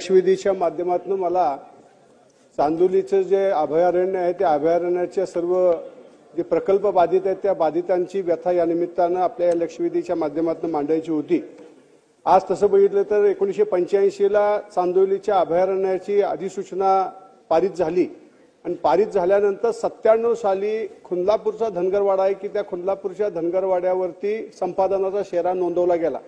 लक्षवेधीच्या माध्यमातून मला चांदोलीचं जे अभयारण्य आहे त्या अभयारण्याच्या सर्व जे प्रकल्प बाधित आहेत त्या बाधितांची व्यथा या निमित्तानं आपल्या या लक्षवेधीच्या माध्यमातून मांडायची होती. आज तसं बघितलं तर एकोणीसशे पंच्याऐंशीला चांदोलीच्या अभयारण्याची अधिसूचना पारित झाली. आणि पारित झाल्यानंतर सत्त्याण्णव साली खुंदलापूरचा धनगरवाडा आहे की त्या खुंदलापूरच्या धनगरवाड्यावरती संपादनाचा शेरा नोंदवला गेला.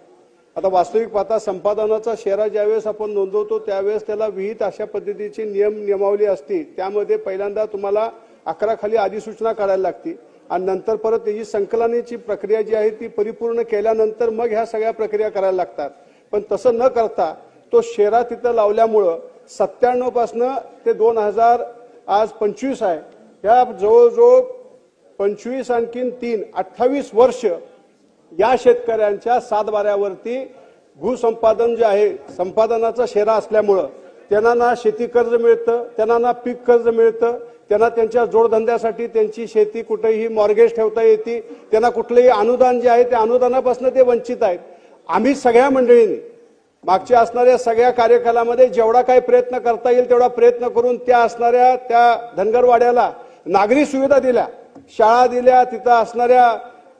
आता वास्तविक पाहता संपादनाचा शेरा ज्यावेळेस आपण नोंदवतो त्यावेळेस त्याला विहित अशा पद्धतीची नियम नियमावली असते. त्यामध्ये पहिल्यांदा तुम्हाला अकरा खाली अधिसूचना काढायला लागते. आणि नंतर परत त्याची संकलनाची प्रक्रिया जी आहे ती परिपूर्ण केल्यानंतर मग ह्या सगळ्या प्रक्रिया करायला लागतात. पण तसं न करता तो शेरा तिथं लावल्यामुळं सत्त्याण्णव पासनं ते दोन हजार आज पंचवीस आहे. ह्या जवळजवळ पंचवीस आणखीन तीन अठ्ठावीस वर्ष या शेतकऱ्यांच्या सातबाऱ्यावरती भूसंपादन जे आहे संपादनाचा शेरा असल्यामुळं त्यांना ना शेती कर्ज मिळतं त्यांना ना पीक कर्ज मिळतं त्यांना त्यांच्या जोडधंद्यासाठी त्यांची शेती कुठेही मॉर्गेज ठेवता येते त्यांना कुठलंही अनुदान जे आहे ते अनुदानापासून ते वंचित आहेत. आम्ही सगळ्या मंडळींनी मागच्या असणाऱ्या सगळ्या कार्यकालामध्ये जेवढा काही प्रयत्न करता येईल तेवढा प्रयत्न करून त्या असणाऱ्या त्या धनगरवाड्याला नागरी सुविधा दिल्या. शाळा दिल्या तिथं असणाऱ्या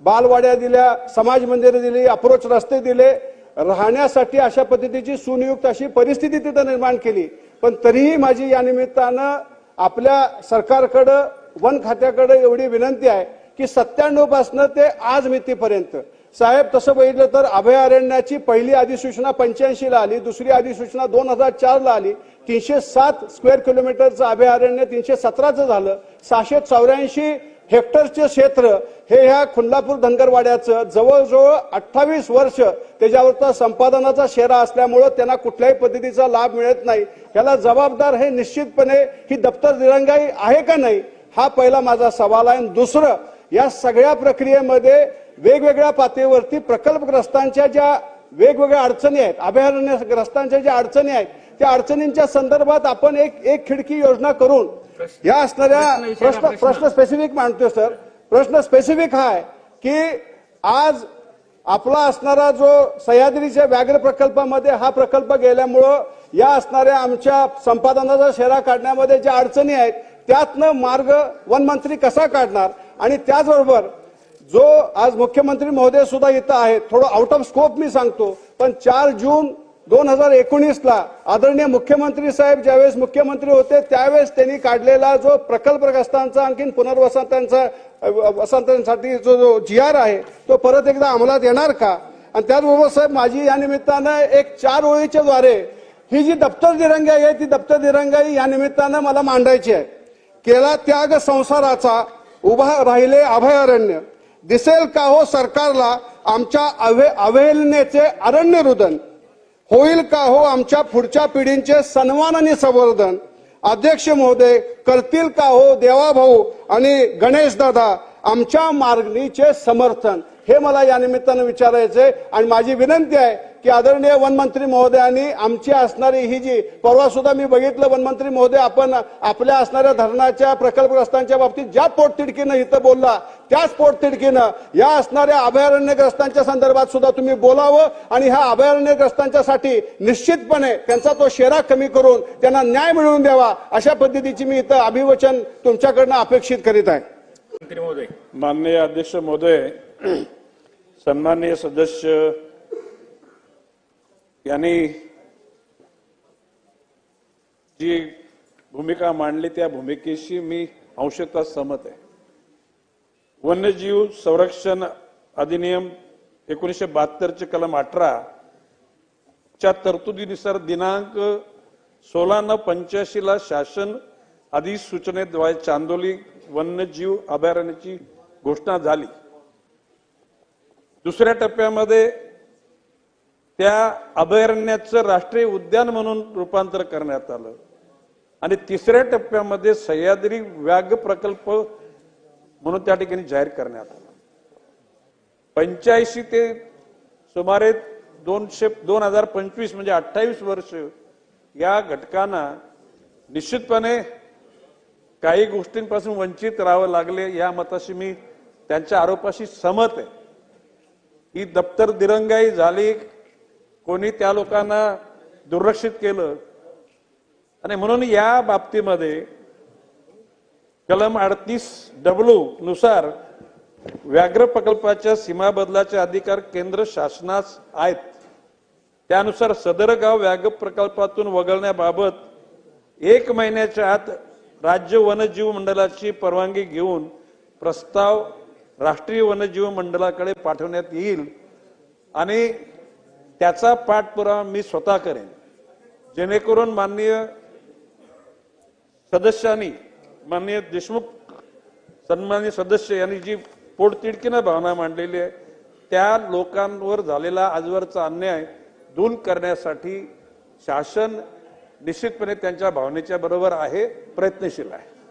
बालवाड्या दिल्या समाज मंदिरं दिली अप्रोच रस्ते दिले राहण्यासाठी अशा पद्धतीची सुनियुक्त अशी परिस्थिती तिथं निर्माण केली. पण तरीही माझी या निमित्तानं आपल्या सरकारकडं वन खात्याकडे एवढी विनंती आहे की सत्त्याण्णव पासनं ते आज मितीपर्यंत. साहेब तसं बघितलं तर अभयारण्याची पहिली अधिसूचना पंच्याऐंशी ला आली दुसरी अधिसूचना दोन हजार चार ला आली. तीनशे सात स्क्वेअर किलोमीटरचं अभयारण्य तीनशे सतराचं झालं. सहाशे चौऱ्याऐंशी हेक्टरचे क्षेत्र हे ह्या खुल्लापूर धनगरवाड्याचं जवळजवळ अठ्ठावीस वर्ष त्याच्यावरचा संपादनाचा शेरा असल्यामुळं त्यांना कुठल्याही पद्धतीचा लाभ मिळत नाही. याला जबाबदार हे निश्चितपणे ही दप्तर दिरंगाई आहे का नाही हा पहिला माझा सवाल आहे. आणि दुसरं या सगळ्या प्रक्रियेमध्ये वेगवेगळ्या पातळीवरती प्रकल्पग्रस्तांच्या ज्या वेगवेगळ्या अडचणी आहेत अभयारण्यग्रस्तांच्या ज्या अडचणी आहेत त्या अडचणींच्या संदर्भात आपण एक एक खिडकी योजना करून या असणाऱ्या प्रश्न प्रश्न स्पेसिफिक मांडतोय सर प्रश्न स्पेसिफिक हा आहे की आज आपला असणारा जो सह्याद्रीच्या व्याघ्र प्रकल्पामध्ये हा प्रकल्प गेल्यामुळं या असणाऱ्या आमच्या संपादनाचा शेरा काढण्यामध्ये ज्या अडचणी आहेत त्यातनं मार्ग वनमंत्री कसा काढणार? आणि त्याचबरोबर जो आज मुख्यमंत्री महोदय सुद्धा इथं आहेत थोडं आउट ऑफ स्कोप मी सांगतो पण चार जून दोन हजार एकोणीसला आदरणीय मुख्यमंत्री साहेब ज्यावेळेस मुख्यमंत्री होते त्यावेळेस त्यांनी काढलेला जो प्रकल्पग्रस्तांचा आणखीन पुनर्वसंतांचा वसंतांसाठी जो जो जी आर आहे तो परत एकदा अंमलात येणार का? आणि त्याचबरोबर साहेब माझी या निमित्तानं एक चार ओळीच्या द्वारे ही जी दप्तर दिरंगाई आहे ती दप्तर दिरंगाई या निमित्तानं मला मांडायची आहे. केला त्याग संसाराचा उभा राहिले अभयारण्य. दिसेल का हो सरकारला आमच्या अवे अवहेलनेचे अरण्य रुदन? होईल का हो आमच्या पुढच्या पिढींचे सन्मान आणि संवर्धन? अध्यक्ष महोदय करतील का हो देवाभाऊ आणि गणेश दादा? आमच्या मागणीचे समर्थन. हे मला या निमित्तानं विचारायचंय आणि माझी विनंती आहे की आदरणीय वनमंत्री महोदयांनी आमची असणारी ही जी परवा सुद्धा मी बघितलं वनमंत्री महोदय आपण आपल्या असणाऱ्या धरणाच्या प्रकल्पग्रस्तांच्या बाबतीत ज्या पोटतिडकीनं इथं बोलला त्याच पोटतिडकीनं या असणाऱ्या अभयारण्यग्रस्तांच्या संदर्भात सुद्धा तुम्ही बोलावं आणि ह्या अभयारण्यग्रस्तांच्यासाठी निश्चितपणे त्यांचा तो शेरा कमी करून त्यांना न्याय मिळवून द्यावा अशा पद्धतीची मी इथं अभिवचन तुमच्याकडनं अपेक्षित करीत आहे. माननीय अध्यक्ष महोदय सन्माननीय सदस्य यांनी जी भूमिका मांडली त्या भूमिकेशी मी अंशतः सहमत आहे. वन्यजीव संरक्षण अधिनियम एकोणीसशे बहात्तरचे कलम अठरा च्या तरतुदीनुसार दिनांक सोळा न पंच्याऐंशी ला शासन अधिसूचनेद्वारे चांदोली वन्यजीव अभयारण्याची घोषणा झाली. दुसऱ्या टप्प्यामध्ये त्या अभयारण्याचं राष्ट्रीय उद्यान म्हणून रूपांतर करण्यात आलं. आणि तिसऱ्या टप्प्यामध्ये सह्याद्री व्याघ्र प्रकल्प म्हणून त्या ठिकाणी जाहीर करण्यात आला. पंच्याऐंशी ते सुमारे दोनशे दोन हजार पंचवीस म्हणजे अठ्ठावीस वर्ष या घटकांना निश्चितपणे काही गोष्टींपासून वंचित राहावं लागले या मताशी मी त्यांच्या आरोपाशी सहमत आहे. ही दप्तर दिरंगाई झाली कोणी त्या लोकांना दुर्लक्षित केलं. आणि म्हणून या बाबतीमध्ये कलम अडतीस डब्ल्यू नुसार व्याघ्र प्रकल्पाच्या सीमा बदलाचे अधिकार केंद्र शासनास आहेत. त्यानुसार सदर गाव व्याघ्र प्रकल्पातून वगळण्याबाबत एक महिन्याच्या आत राज्य वनजीव मंडळाची परवानगी घेऊन प्रस्ताव राष्ट्रीय वनजीव मंडळाकडे पाठवण्यात येईल आणि त्याचा पाठपुरावा मी स्वतः करेन. जेणेकरून माननीय सदस्यांनी माननीय देशमुख सन्मान्य सदस्य यांनी जी पोटतिडकीनं भावना मांडलेली आहे त्या लोकांवर झालेला आजवरचा अन्याय दूर करण्यासाठी शासन निश्चितपणे त्यांच्या भावनेच्या बरोबर आहे प्रयत्नशील आहे.